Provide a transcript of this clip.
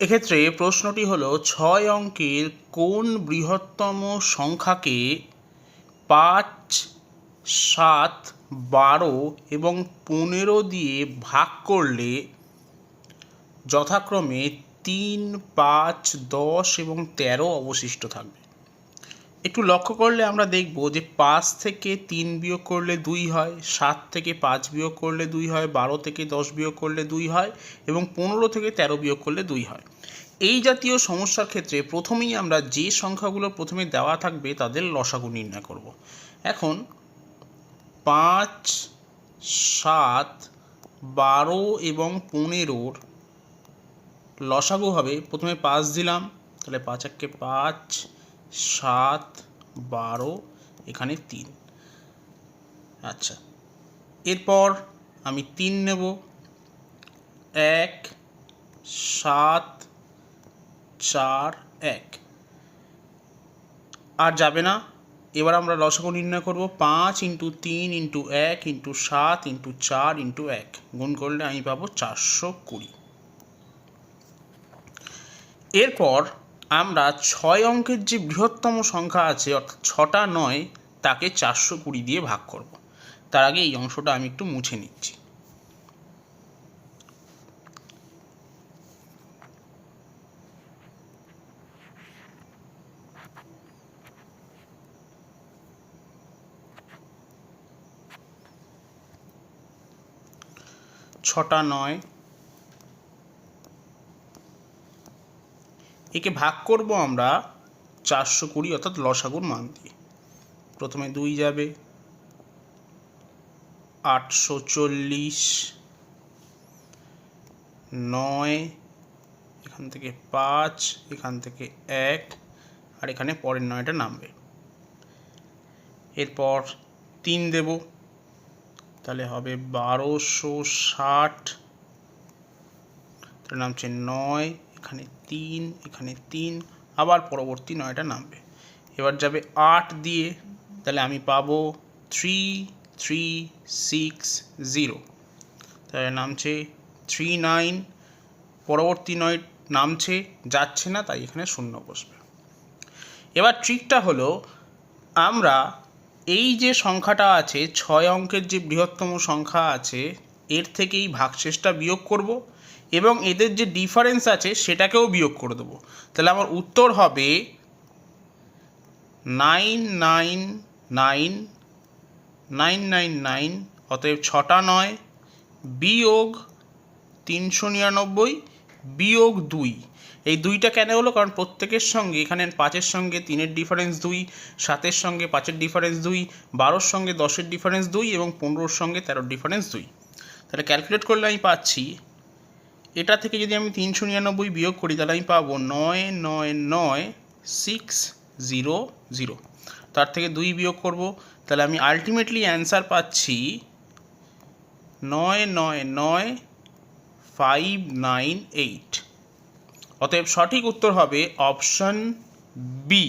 এক্ষেত্রে প্রশ্নটি হলো, ছয় অঙ্কের কোন বৃহত্তম সংখ্যাকে পাঁচ, সাত, বারো এবং পনেরো দিয়ে ভাগ করলে যথাক্রমে তিন, পাঁচ, দশ এবং তেরো অবশিষ্ট থাকবে। একটু লক্ষ্য করলে আমরা দেখব যে পাঁচ থেকে তিন বিয়োগ করলে দুই হয়, সাত থেকে পাঁচ বিয়োগ করলে দুই হয়, বারো থেকে দশ বিয়োগ করলে দুই হয় এবং পনেরো থেকে তেরো বিয়োগ করলে দুই হয়। এই জাতীয় সমস্যার ক্ষেত্রে প্রথমেই আমরা যে সংখ্যাগুলো প্রথমে দেওয়া থাকবে তাদের লসাগু নির্ণয় করব। এখন পাঁচ, সাত, বারো এবং পনেরোর লসাগু হবে, প্রথমে পাঁচ দিলাম, তাহলে পাঁচ একে পাঁচ সাত, বারো, এখানে তিন। আচ্ছা এরপর আমি তিন নেব। এক, সাত, চার, এক। আর যাবে না। এবার আমরা লসাগু নির্ণয় করব। পাঁচ ইন্টু তিন ইন্টু এক ইন্টু সাত ইন্টু চার ইন্টু এক। গুণ করলে আমি পাবো চারশো কুড়ি। এরপর আমরা ছয় অঙ্কের যে বৃহত্তম সংখ্যা আছে, অর্থাৎ ছটা নয়, তাকে চারশো কুড়ি দিয়ে ভাগ করব। তার আগে এই অংশটা আমি একটু মুছে নিচ্ছি। ছটা নয় একে ভাগ করব আমরা চারশো কুড়ি অর্থাৎ লসাগুর মান দিয়ে। প্রথমে দুই যাবে। আটশো চল্লিশ, নয়, এখান থেকে পাঁচ, এখান থেকে এক, আর এখানে পরের নয়টা নামবে। এরপর তিন দেব। তাহলে হবে বারোশো ষাট তাহলে নামছে নয় এখানে তিন এখানে তিন, আবার পরবর্তী নয়টা নামবে। এবার যাবে আট দিয়ে, তাহলে আমি পাবো থ্রি থ্রি সিক্স জিরো তাহলে নামছে থ্রি নাইন পরবর্তী নয়, নামছে, যাচ্ছে না, তাই এখানে শূন্য বসবে। এবার ট্রিকটা হলো, আমরা এই যে সংখ্যাটা আছে, ছয় অঙ্কের যে বৃহত্তম সংখ্যা আছে, এর থেকেই ভাগশেষটা বিয়োগ করব। এবং এদের যে ডিফারেন্স আছে, সেটাকেও বিয়োগ করে দেবো। তাহলে আমার উত্তর হবে nine nine nine nine nine nine অতএব ছটা নয়, বিয়োগ তিনশো নিরানব্বই, বিয়োগ দুই। এই দুইটা কেন হলো? কারণ প্রত্যেকের সঙ্গে, এখানে পাঁচের সঙ্গে তিনের ডিফারেন্স দুই, সাতের সঙ্গে পাঁচের ডিফারেন্স দুই, বারোর সঙ্গে দশের ডিফারেন্স দুই এবং পনেরোর সঙ্গে তেরোর ডিফারেন্স দুই। তাহলে ক্যালকুলেট করলে আমি পাচ্ছি এটা থেকে যদি আমি তিনশো নিরানব্বই বিয়োগ করি, তাহলে আমি পাবো নয় নয় নয় সিক্স জিরো জিরো তার থেকে দুই বিয়োগ করব, তাহলে আমি আলটিমেটলি অ্যান্সার পাচ্ছি নয় নয় নয় ফাইভ নাইন এইট অতএব সঠিক উত্তর হবে অপশন বি